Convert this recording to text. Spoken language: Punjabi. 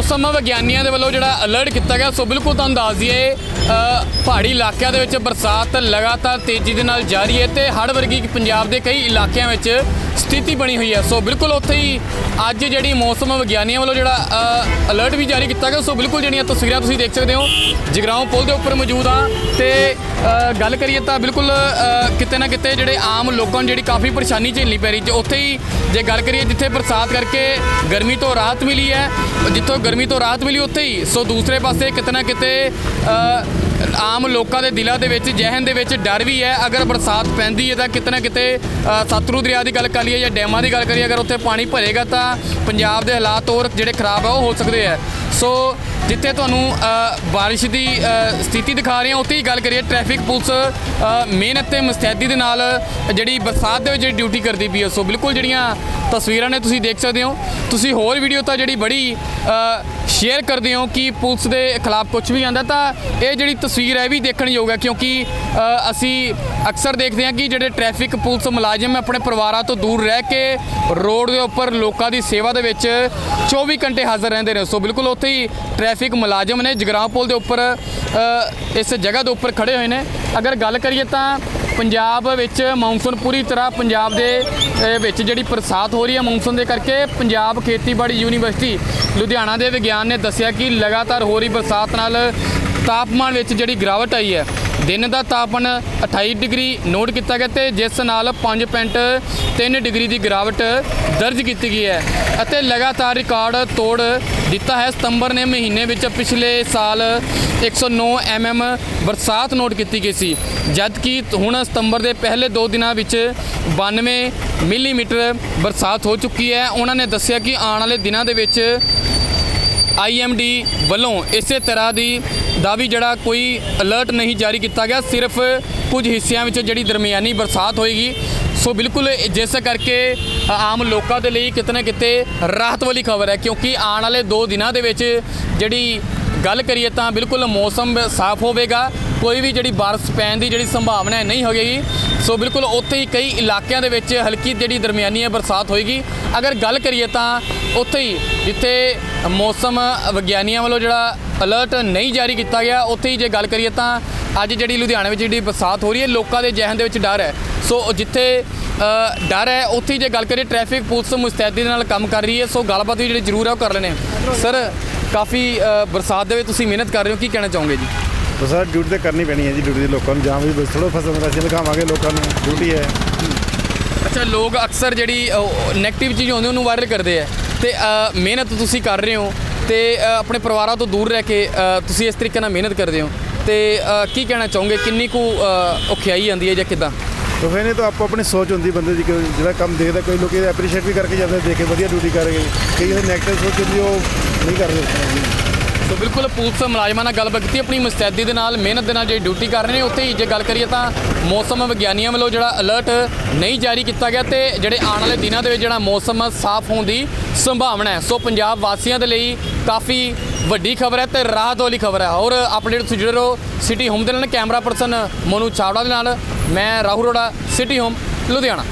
ਮੌਸਮ ਵਿਗਿਆਨੀਆਂ ਦੇ ਵੱਲੋਂ ਜਿਹੜਾ ਅਲਰਟ ਕੀਤਾ ਗਿਆ ਸੋ ਬਿਲਕੁਲ ਤੁਹਾਨੂੰ ਦੱਸ ਦਈਏ ਅ, ਪਹਾੜੀ ਇਲਾਕਿਆਂ ਦੇ ਵਿੱਚ ਬਰਸਾਤ ਲਗਾਤਾਰ ਤੇਜ਼ੀ ਦੇ ਨਾਲ ਜਾਰੀ ਹੈ ਤੇ ਹੜ੍ਹ ਵਰਗੀ ਪੰਜਾਬ ਦੇ ਕਈ ਇਲਾਕਿਆਂ ਵਿੱਚ ਸਥਿਤੀ ਬਣੀ ਹੋਈ ਹੈ। ਸੋ ਬਿਲਕੁਲ ਉੱਥੇ ਹੀ ਅੱਜ ਜਿਹੜੀ ਮੌਸਮ ਵਿਗਿਆਨੀਆਂ ਵੱਲੋਂ ਜਿਹੜਾ ਅਲਰਟ ਵੀ ਜਾਰੀ ਕੀਤਾ ਗਿਆ। ਸੋ ਬਿਲਕੁਲ ਜਿਹੜੀਆਂ ਤਸਵੀਰਾਂ ਤੁਸੀਂ ਦੇਖ ਸਕਦੇ ਹੋ, ਜਗਰਾਉਂ ਪੁਲ ਦੇ ਉੱਪਰ ਮੌਜੂਦ ਆ ਤੇ ਗੱਲ ਕਰੀਏ ਤਾਂ ਬਿਲਕੁਲ ਕਿਤੇ ਨਾ ਕਿਤੇ ਜਿਹੜੇ ਆਮ ਲੋਕਾਂ ਨੂੰ ਜਿਹੜੀ ਕਾਫੀ ਪਰੇਸ਼ਾਨੀ ਝੇਲਣੀ ਪੈ ਰਹੀ, ਤੇ ਉੱਥੇ ਹੀ ਜੇ ਗੱਲ ਕਰੀਏ ਜਿੱਥੇ ਬਰਸਾਤ ਕਰਕੇ ਗਰਮੀ ਤੋਂ ਰਾਹਤ ਮਿਲੀ ਹੈ, ਜਿੱਥੋਂ ਗਰਮੀ ਤੋਂ ਰਾਹਤ ਮਿਲੀ ਉੱਥੇ ਹੀ। ਸੋ ਦੂਸਰੇ ਪਾਸੇ ਕਿਤੇ ਨਾ ਕਿਤੇ ਆਮ ਲੋਕਾਂ ਦੇ ਦਿਲਾਂ ਦੇ ਵਿੱਚ, ਜਹਿਨ ਦੇ ਵਿੱਚ ਡਰ ਵੀ ਹੈ। ਅਗਰ ਬਰਸਾਤ ਪੈਂਦੀ ਹੈ ਤਾਂ ਕਿਤੇ ਨਾ ਕਿਤੇ ਸਤਰੂ ਦਰਿਆ ਦੀ ਗੱਲ ਕਰ ਲਈਏ ਜਾਂ ਡੈਮਾਂ ਦੀ ਗੱਲ ਕਰੀਏ, ਅਗਰ ਉੱਥੇ ਪਾਣੀ ਭਰੇਗਾ ਤਾਂ ਪੰਜਾਬ ਦੇ ਹਾਲਾਤ ਹੋਰ ਜਿਹੜੇ ਖਰਾਬ ਆ, ਉਹ ਹੋ ਸਕਦੇ ਆ। ਸੋ ਜਿੱਥੇ ਤੁਹਾਨੂੰ ਬਾਰਿਸ਼ ਦੀ ਸਥਿਤੀ ਦਿਖਾ ਰਹੇ ਹਾਂ, ਉੱਥੇ ਹੀ ਗੱਲ ਕਰੀਏ, ਟ੍ਰੈਫਿਕ ਪੁਲਿਸ ਮਿਹਨਤ ਤੇ ਮੁਸਤੈਦੀ ਦੇ ਨਾਲ ਜਿਹੜੀ ਬਰਸਾਤ ਦੇ ਵਿੱਚ ਜਿਹੜੀ ਡਿਊਟੀ ਕਰਦੀ ਪਈ ਹੈ, ਸੋ ਬਿਲਕੁਲ ਜਿਹੜੀਆਂ ਤਸਵੀਰਾਂ ਨੇ ਤੁਸੀਂ ਦੇਖ ਸਕਦੇ ਹੋ। ਤੁਸੀਂ ਹੋਰ ਵੀਡੀਓ ਤਾਂ ਜਿਹੜੀ ਬੜੀ ਸ਼ੇਅਰ ਕਰਦੇ ਹੋ ਕਿ ਪੁਲਿਸ ਦੇ ਖਿਲਾਫ ਕੁਝ ਵੀ ਆਂਦਾ ਤਾਂ ਇਹ ਜਿਹੜੀ ਤਸਵੀਰ ਹੈ ਇਹ ਵੀ ਦੇਖਣ ਯੋਗ ਹੈ ਕਿਉਂਕਿ ਅਸੀਂ ਅਕਸਰ ਦੇਖਦੇ ਹਾਂ ਕਿ ਜਿਹੜੇ ਟ੍ਰੈਫਿਕ ਪੁਲਿਸ ਮੁਲਾਜ਼ਮ ਆਪਣੇ ਪਰਿਵਾਰਾਂ ਤੋਂ ਦੂਰ ਰਹਿ ਕੇ ਰੋਡ ਦੇ ਉੱਪਰ ਲੋਕਾਂ ਦੀ ਸੇਵਾ ਦੇ ਵਿੱਚ 24 ਘੰਟੇ ਹਾਜ਼ਰ ਰਹਿੰਦੇ ਨੇ। ਸੋ ਬਿਲਕੁਲ ਉੱਥੇ ਹੀ ਟ੍ਰੈਫਿਕ ਮੁਲਾਜ਼ਮ ਨੇ ਜਗਰਾਉਂ ਪੁਲ ਦੇ ਉੱਪਰ ਇਸ ਜਗ੍ਹਾ ਦੇ ਉੱਪਰ ਖੜੇ ਹੋਏ ਨੇ। ਅਗਰ ਗੱਲ ਕਰੀਏ ਤਾਂ ਪੰਜਾਬ ਵਿੱਚ ਮੌਨਸੂਨ ਪੂਰੀ ਤਰ੍ਹਾਂ ਪੰਜਾਬ ਦੇ ਵਿੱਚ ਜਿਹੜੀ ਬਰਸਾਤ ਹੋ ਰਹੀ ਹੈ ਮੌਨਸੂਨ ਦੇ ਕਰਕੇ ਪੰਜਾਬ ਖੇਤੀਬਾੜੀ ਯੂਨੀਵਰਸਿਟੀ ਲੁਧਿਆਣਾ ਦੇ ਵਿਗਿਆਨ ਨੇ ਦੱਸਿਆ ਕਿ ਲਗਾਤਾਰ ਹੋ ਰਹੀ ਬਰਸਾਤ ਨਾਲ ਤਾਪਮਾਨ ਵਿੱਚ ਜਿਹੜੀ ਗਿਰਾਵਟ ਆਈ ਹੈ ਦਿਨ ਦਾ ਤਾਪਮਾਨ 28 ਡਿਗਰੀ ਨੋਟ ਕੀਤਾ ਗਿਆ ਤੇ ਜਿਸ ਨਾਲ 5.3 ਡਿਗਰੀ ਦੀ ਗਿਰਾਵਟ ਦਰਜ ਕੀਤੀ ਗਈ ਹੈ ਅਤੇ ਲਗਾਤਾਰ ਰਿਕਾਰਡ ਤੋੜ ਦਿੱਤਾ ਹੈ। ਸਤੰਬਰ ਨੇ ਮਹੀਨੇ ਵਿੱਚ ਪਿਛਲੇ ਸਾਲ 109 ਐਮਐਮ ਬਰਸਾਤ ਨੋਟ ਕੀਤੀ ਗਈ ਸੀ ਜਦ ਕਿ ਹੁਣ ਸਤੰਬਰ ਦੇ ਪਹਿਲੇ 2 ਦਿਨਾਂ ਵਿੱਚ 92 ਮਿਲੀਮੀਟਰ ਬਰਸਾਤ ਹੋ ਚੁੱਕੀ ਹੈ। ਉਹਨਾਂ ਨੇ ਦੱਸਿਆ ਕਿ ਆਉਣ ਵਾਲੇ ਦਿਨਾਂ ਦੇ ਵਿੱਚ ਆਈਐਮਡੀ ਵੱਲੋਂ ਇਸੇ ਤਰ੍ਹਾਂ ਦੀ ਦਾ ਵੀ ਜਿਹੜਾ ਕੋਈ ਅਲਰਟ ਨਹੀਂ ਜਾਰੀ ਕੀਤਾ ਗਿਆ, ਸਿਰਫ ਕੁਝ ਹਿੱਸਿਆਂ ਵਿੱਚ ਜਿਹੜੀ ਦਰਮਿਆਨੀ ਬਰਸਾਤ ਹੋਏਗੀ। ਸੋ ਬਿਲਕੁਲ ਜਿਸ ਕਰਕੇ ਆਮ ਲੋਕਾਂ ਦੇ ਲਈ ਕਿਤੇ ਨਾ ਕਿਤੇ ਰਾਹਤ ਵਾਲੀ ਖਬਰ ਹੈ, ਕਿਉਂਕਿ ਆਉਣ ਵਾਲੇ 2 ਦਿਨਾਂ ਦੇ ਵਿੱਚ ਜਿਹੜੀ ਗੱਲ ਕਰੀਏ ਤਾਂ ਬਿਲਕੁਲ ਮੌਸਮ ਸਾਫ਼ ਹੋਵੇਗਾ, ਕੋਈ ਵੀ ਜਿਹੜੀ ਬਾਰਿਸ਼ ਪੈਣ ਦੀ ਜਿਹੜੀ ਸੰਭਾਵਨਾ ਹੈ ਨਹੀਂ ਹੋਵੇਗੀ। ਸੋ ਬਿਲਕੁਲ ਉੱਥੇ ਹੀ ਕਈ ਇਲਾਕਿਆਂ ਦੇ ਵਿੱਚ ਹਲਕੀ ਜਿਹੜੀ ਦਰਮਿਆਨੀ ਹੈ ਬਰਸਾਤ ਹੋਏਗੀ। ਅਗਰ ਗੱਲ ਕਰੀਏ ਤਾਂ ਉੱਥੇ ਹੀ ਜਿੱਥੇ ਮੌਸਮ ਵਿਗਿਆਨੀਆਂ ਵੱਲੋਂ ਜਿਹੜਾ ਅਲਰਟ ਨਹੀਂ ਜਾਰੀ ਕੀਤਾ ਗਿਆ ਉੱਥੇ ਹੀ ਜੇ ਗੱਲ ਕਰੀਏ ਤਾਂ ਅੱਜ ਜਿਹੜੀ ਲੁਧਿਆਣੇ ਵਿੱਚ ਜਿਹੜੀ ਬਰਸਾਤ ਹੋ ਰਹੀ ਹੈ ਲੋਕਾਂ ਦੇ ਜ਼ਿਹਨ ਦੇ ਵਿੱਚ ਡਰ ਹੈ। ਸੋ ਜਿੱਥੇ ਡਰ ਹੈ ਉੱਥੇ ਹੀ ਜੇ ਗੱਲ ਕਰੀਏ ਟ੍ਰੈਫਿਕ ਪੁਲਿਸ ਮੁਸਤੈਦੀ ਦੇ ਨਾਲ ਕੰਮ ਕਰ ਰਹੀ ਹੈ। ਸੋ ਗੱਲਬਾਤ ਵੀ ਜਿਹੜੀ ਜ਼ਰੂਰ ਹੈ ਉਹ ਕਰ ਲੈਣੇ ਸਰ ਕਾਫੀ ਬਰਸਾਤ ਦੇ ਵਿੱਚ ਤੁਸੀਂ ਮਿਹਨਤ ਕਰ ਰਹੇ ਹੋ ਕੀ ਕਹਿਣਾ ਚਾਹੋਗੇ ਜੀ? ਸਰ ਡਿਊਟੀ ਤਾਂ ਕਰਨੀ ਪੈਣੀ ਹੈ ਜੀ ਡਿਊਟੀ ਦੇ ਲੋਕਾਂ ਨੂੰ ਜਾਂ ਵੀ ਬਸ ਥੋੜਾ ਫਸਲ ਦਾ ਅਸੀਂ ਦਿਖਾਵਾਂਗੇ ਲੋਕਾਂ ਨੂੰ ਡਿਊਟੀ ਹੈ। ਅੱਛਾ ਲੋਕ ਅਕਸਰ ਜਿਹੜੀ 네ਗੇਟਿਵ ਚੀਜ਼ ਹੁੰਦੀ ਉਹਨੂੰ ਵਾਇਰਲ ਕਰਦੇ ਆ ਤੇ ਮਿਹਨਤ ਤੁਸੀਂ ਕਰ ਰਹੇ ਹੋ ਤੇ ਆਪਣੇ ਪਰਿਵਾਰਾਂ ਤੋਂ ਦੂਰ ਰਹਿ ਕੇ ਤੁਸੀਂ ਇਸ ਤਰੀਕੇ ਨਾਲ ਮਿਹਨਤ ਕਰਦੇ ਹੋ ਤੇ ਕੀ ਕਹਿਣਾ ਚਾਹੋਗੇ? ਕਿੰਨੀ ਕੁ ਔਖਿਆਈ ਆਉਂਦੀ ਹੈ ਜਾਂ ਕਿਦਾਂ? ਤਾਂ ਫਿਰ ਤਾਂ ਆਪੋ ਆਪਣੀ ਸੋਚ ਹੁੰਦੀ ਬੰਦੇ ਦੀ ਕਿ ਜਿਹੜਾ ਕੰਮ ਦੇਖਦਾ, ਕੋਈ ਲੋਕੀ ਐਪਰੀਸ਼ੀਏਟ ਵੀ ਕਰਕੇ ਜਾਂਦੇ, ਦੇਖ ਕੇ ਵਧੀਆ ਡਿਊਟੀ ਕਰ ਗਏ ਕਈ ਜਿਹੜੇ ਨੈਗੇਟਿਵ ਸੋਚ ਹੁੰਦੀ ਉਹ ਨਹੀਂ ਕਰਦੇ ਸੋ ਬਿਲਕੁਲ ਪੁਲਿਸ ਮੁਲਾਜ਼ਮਾਂ ਨਾਲ ਗੱਲਬਾਤ ਕੀਤੀ, ਆਪਣੀ ਮੁਸਤੈਦੀ ਦੇ ਨਾਲ, ਮਿਹਨਤ ਦੇ ਨਾਲ ਜਿਹੜੀ ਡਿਊਟੀ ਕਰ ਰਹੇ ਨੇ, ਉੱਥੇ ਹੀ ਜੇ ਗੱਲ ਕਰੀਏ ਤਾਂ ਮੌਸਮ ਵਿਗਿਆਨੀਆਂ ਵੱਲੋਂ ਜਿਹੜਾ ਅਲਰਟ ਨਹੀਂ ਜਾਰੀ ਕੀਤਾ ਗਿਆ ਤੇ ਜਿਹੜੇ ਆਉਣ ਵਾਲੇ ਦਿਨਾਂ ਦੇ ਵਿੱਚ ਜਿਹੜਾ ਮੌਸਮ ਸਾਫ਼ ਹੋਣ ਦੀ ਸੰਭਾਵਨਾ ਹੈ। ਸੋ ਪੰਜਾਬ ਵਾਸੀਆਂ ਦੇ ਲਈ ਕਾਫੀ ਵੱਡੀ ਖਬਰ ਹੈ ਤੇ ਰਾਹਤ ਵਾਲੀ ਖਬਰ ਹੈ। ਔਰ ਅਪਡੇਟ ਤੁਸੀਂ ਜੁੜੇ ਰਹੋ ਸਿਟੀ ਹੋਮ ਦੇ ਨਾਲ, ਕੈਮਰਾ ਪਰਸਨ ਮਨੂ ਚਾਵੜਾ ਦੇ ਨਾਲ, ਮੈਂ ਰਾਹੁਲ ਰੋੜਾ ਸਿਟੀ ਹੋਮ, ਲੁਧਿਆਣਾ।